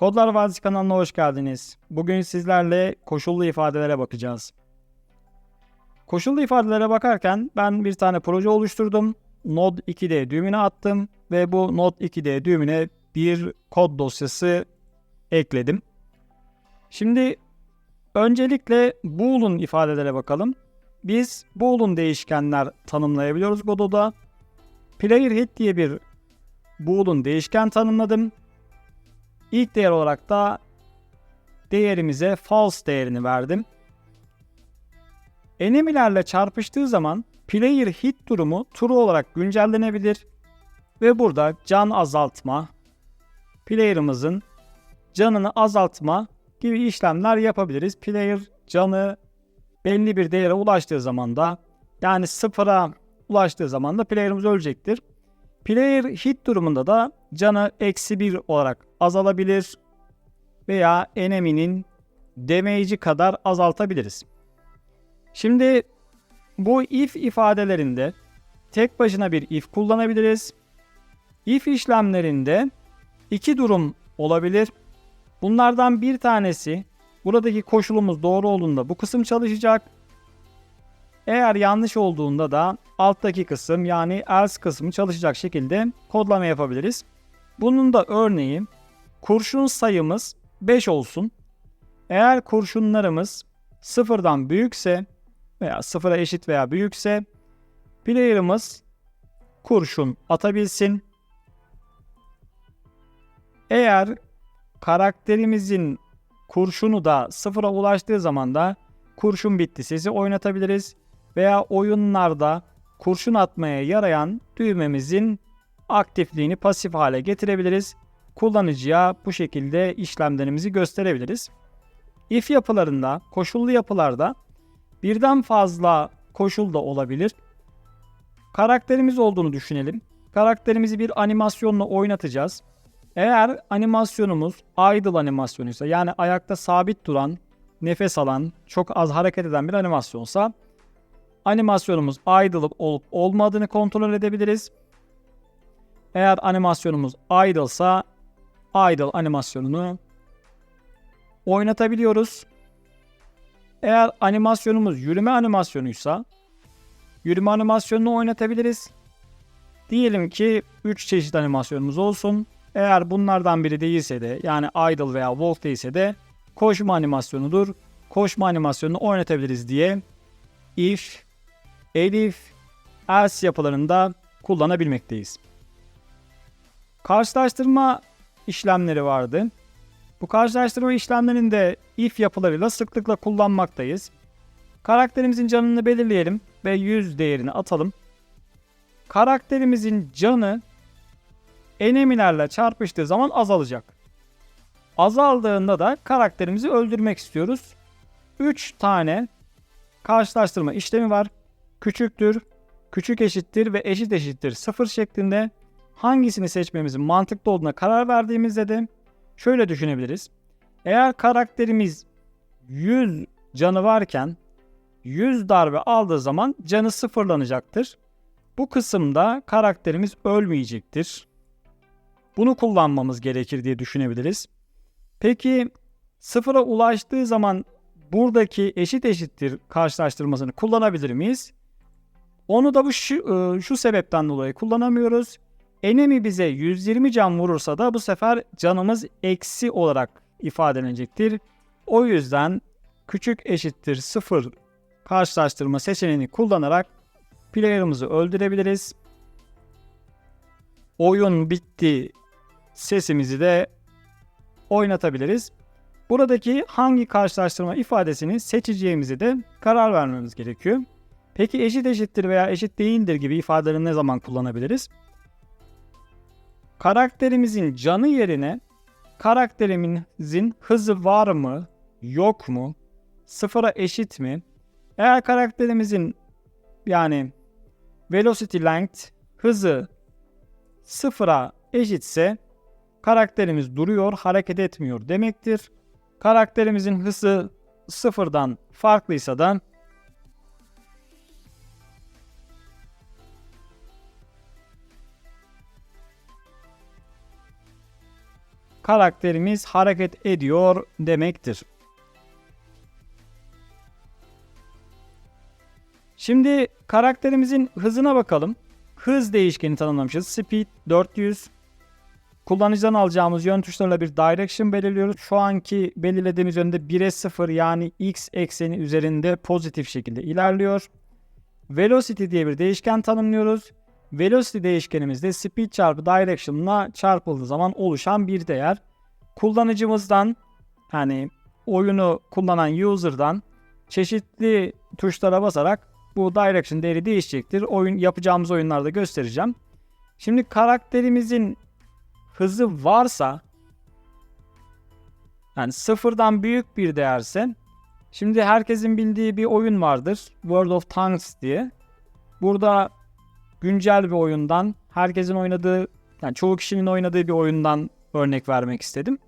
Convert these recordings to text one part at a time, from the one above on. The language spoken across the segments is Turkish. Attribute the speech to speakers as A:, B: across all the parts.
A: Kodlar Vadisi kanalına hoş geldiniz. Bugün sizlerle koşullu ifadelere bakacağız. Koşullu ifadelere bakarken ben bir tane proje oluşturdum. Node 2D düğümüne attım ve bu Node 2D düğümüne bir kod dosyası ekledim. Şimdi öncelikle Boolean ifadelere bakalım. Biz Boolean değişkenler tanımlayabiliyoruz Godot'da. Player hit diye bir Boolean değişken tanımladım. İlk değer olarak da değerimize false değerini verdim. Enemy'lerle çarpıştığı zaman player hit durumu true olarak güncellenebilir ve burada can azaltma, player'ımızın canını azaltma gibi işlemler yapabiliriz. Player canı belli bir değere ulaştığı zaman da yani sıfıra ulaştığı zaman da player'ımız ölecektir. Player hit durumunda da canı eksi 1 olarak azalabilir veya enemy'nin damage'i kadar azaltabiliriz. Şimdi bu if ifadelerinde tek başına bir if kullanabiliriz. If işlemlerinde iki durum olabilir. Bunlardan bir tanesi buradaki koşulumuz doğru olduğunda bu kısım çalışacak. Eğer yanlış olduğunda da alttaki kısım yani else kısmı çalışacak şekilde kodlama yapabiliriz. Bunun da örneği kurşun sayımız 5 olsun. Eğer kurşunlarımız sıfırdan büyükse veya sıfıra eşit veya büyükse player'ımız kurşun atabilsin. Eğer karakterimizin kurşunu da sıfıra ulaştığı zaman da kurşun bitti sesi oynatabiliriz veya oyunlarda kurşun atmaya yarayan düğmemizin aktifliğini pasif hale getirebiliriz. Kullanıcıya bu şekilde işlemlerimizi gösterebiliriz. If yapılarında, koşullu yapılarda birden fazla koşul da olabilir. Karakterimiz olduğunu düşünelim. Karakterimizi bir animasyonla oynatacağız. Eğer animasyonumuz idle animasyonuysa yani ayakta sabit duran, nefes alan, çok az hareket eden bir animasyonsa animasyonumuz idle olup olmadığını kontrol edebiliriz. Eğer animasyonumuz idle'sa idle animasyonunu oynatabiliyoruz. Eğer animasyonumuz yürüme animasyonuysa yürüme animasyonunu oynatabiliriz. Diyelim ki 3 çeşit animasyonumuz olsun. Eğer bunlardan biri değilse de yani idle veya walk değilse de koşma animasyonudur. Koşma animasyonunu oynatabiliriz diye if, elif, else yapılarında kullanabilmekteyiz. Karşılaştırma işlemleri vardı. Bu karşılaştırma işlemlerinde if yapılarıyla sıklıkla kullanmaktayız. Karakterimizin canını belirleyelim ve 100 değerini atalım. Karakterimizin canı enemilerle çarpıştığı zaman azalacak. Azaldığında da karakterimizi öldürmek istiyoruz. 3 tane karşılaştırma işlemi var. Küçüktür, küçük eşittir ve eşit eşittir 0 şeklinde hangisini seçmemizin mantıklı olduğuna karar verdiğimizde de şöyle düşünebiliriz. Eğer karakterimiz 100 canı varken 100 darbe aldığı zaman canı sıfırlanacaktır. Bu kısımda karakterimiz ölmeyecektir. Bunu kullanmamız gerekir diye düşünebiliriz. Peki sıfıra ulaştığı zaman buradaki eşit eşittir karşılaştırmasını kullanabilir miyiz? Onu da bu şu, şu sebepten dolayı kullanamıyoruz. Enemy bize 120 can vurursa da bu sefer canımız eksi olarak ifadelenecektir. O yüzden küçük eşittir 0 karşılaştırma seçeneğini kullanarak player'ımızı öldürebiliriz. Oyun bitti sesimizi de oynatabiliriz. Buradaki hangi karşılaştırma ifadesini seçeceğimizi de karar vermemiz gerekiyor. Peki eşit eşittir veya eşit değildir gibi ifadeleri ne zaman kullanabiliriz? Karakterimizin canı yerine karakterimizin hızı var mı, yok mu, sıfıra eşit mi? Eğer karakterimizin yani velocity length hızı sıfıra eşitse karakterimiz duruyor, hareket etmiyor demektir. Karakterimizin hızı sıfırdan farklıysa da karakterimiz hareket ediyor demektir. Şimdi karakterimizin hızına bakalım. Hız değişkeni tanımlamışız. Speed 400. Kullanıcıdan alacağımız yön tuşlarıyla bir direction belirliyoruz. Şu anki belirlediğimiz yönde 1'e 0 yani x ekseni üzerinde pozitif şekilde ilerliyor. Velocity diye bir değişken tanımlıyoruz. Velocity değişkenimizde speed çarpı direction'la çarpıldığı zaman oluşan bir değer. Kullanıcımızdan yani oyunu kullanan user'dan çeşitli tuşlara basarak bu direction değeri değişecektir. Oyun yapacağımız oyunlarda göstereceğim. Şimdi karakterimizin hızı varsa yani sıfırdan büyük bir değerse şimdi herkesin bildiği bir oyun vardır. World of Tanks diye. Burada güncel bir oyundan herkesin oynadığı yani çoğu kişinin oynadığı bir oyundan örnek vermek istedim.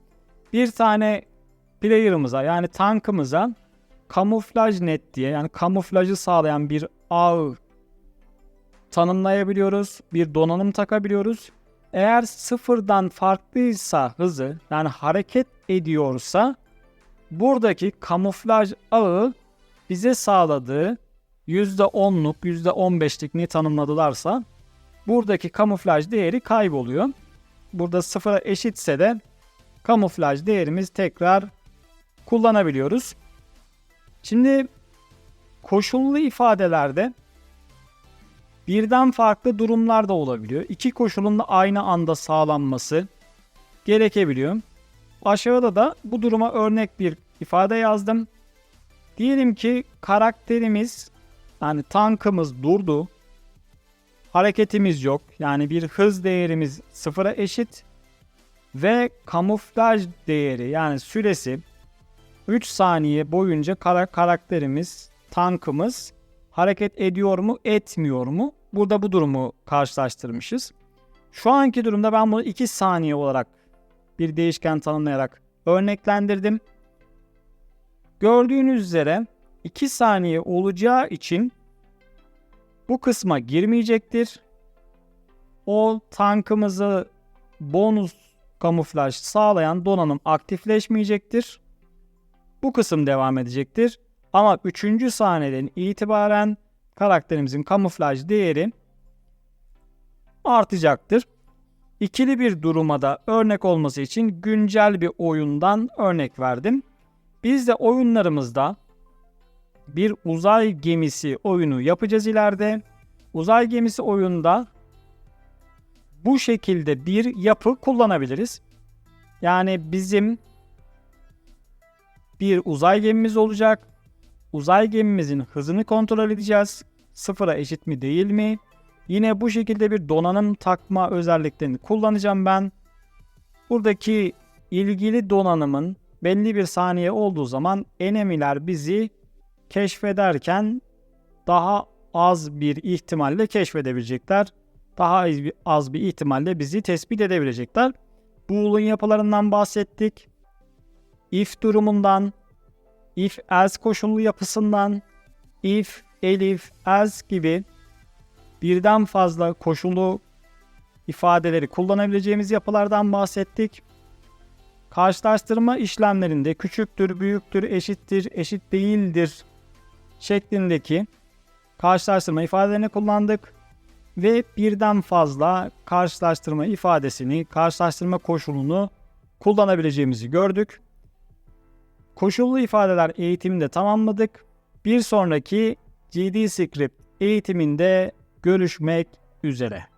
A: Bir tane player'ımıza yani tankımıza kamuflaj net diye yani kamuflajı sağlayan bir ağ tanımlayabiliyoruz. Bir donanım takabiliyoruz. Eğer sıfırdan farklıysa hızı yani hareket ediyorsa buradaki kamuflaj ağı bize sağladığı %10'luk %15'lik ne tanımladılarsa buradaki kamuflaj değeri kayboluyor. Burada sıfıra eşitse de kamuflaj değerimiz tekrar kullanabiliyoruz. Şimdi koşullu ifadelerde birden farklı durumlar da olabiliyor. İki koşulun da aynı anda sağlanması gerekebiliyor. Aşağıda da bu duruma örnek bir ifade yazdım. Diyelim ki karakterimiz yani tankımız durdu. Hareketimiz yok. Yani bir hız değerimiz sıfıra eşit. Ve kamuflaj değeri yani süresi 3 saniye boyunca kara karakterimiz, tankımız hareket ediyor mu, etmiyor mu? Burada bu durumu karşılaştırmışız. Şu anki durumda ben bunu 2 saniye olarak bir değişken tanımlayarak örneklendirdim. Gördüğünüz üzere 2 saniye olacağı için bu kısma girmeyecektir. O tankımızı bonus kamuflaj sağlayan donanım aktifleşmeyecektir. Bu kısım devam edecektir. Ama 3. saniyeden itibaren karakterimizin kamuflaj değeri artacaktır. İkili bir duruma da örnek olması için güncel bir oyundan örnek verdim. Biz de oyunlarımızda bir uzay gemisi oyunu yapacağız ileride. Uzay gemisi oyunda bu şekilde bir yapı kullanabiliriz. Yani bizim bir uzay gemimiz olacak. Uzay gemimizin hızını kontrol edeceğiz. Sıfıra eşit mi değil mi? Yine bu şekilde bir donanım takma özelliklerini kullanacağım ben. Buradaki ilgili donanımın belli bir saniye olduğu zaman enemiler bizi keşfederken daha az bir ihtimalle keşfedebilecekler. Daha az bir ihtimalle bizi tespit edebilecekler. Boolean yapılarından bahsettik. If durumundan, if else koşullu yapısından, if, elif, else gibi birden fazla koşullu ifadeleri kullanabileceğimiz yapılardan bahsettik. Karşılaştırma işlemlerinde küçüktür, büyüktür, eşittir, eşit değildir şeklindeki karşılaştırma ifadelerini kullandık ve birden fazla karşılaştırma ifadesini, karşılaştırma koşulunu kullanabileceğimizi gördük. Koşullu ifadeler eğitimini de tamamladık. Bir sonraki GD Script eğitiminde görüşmek üzere.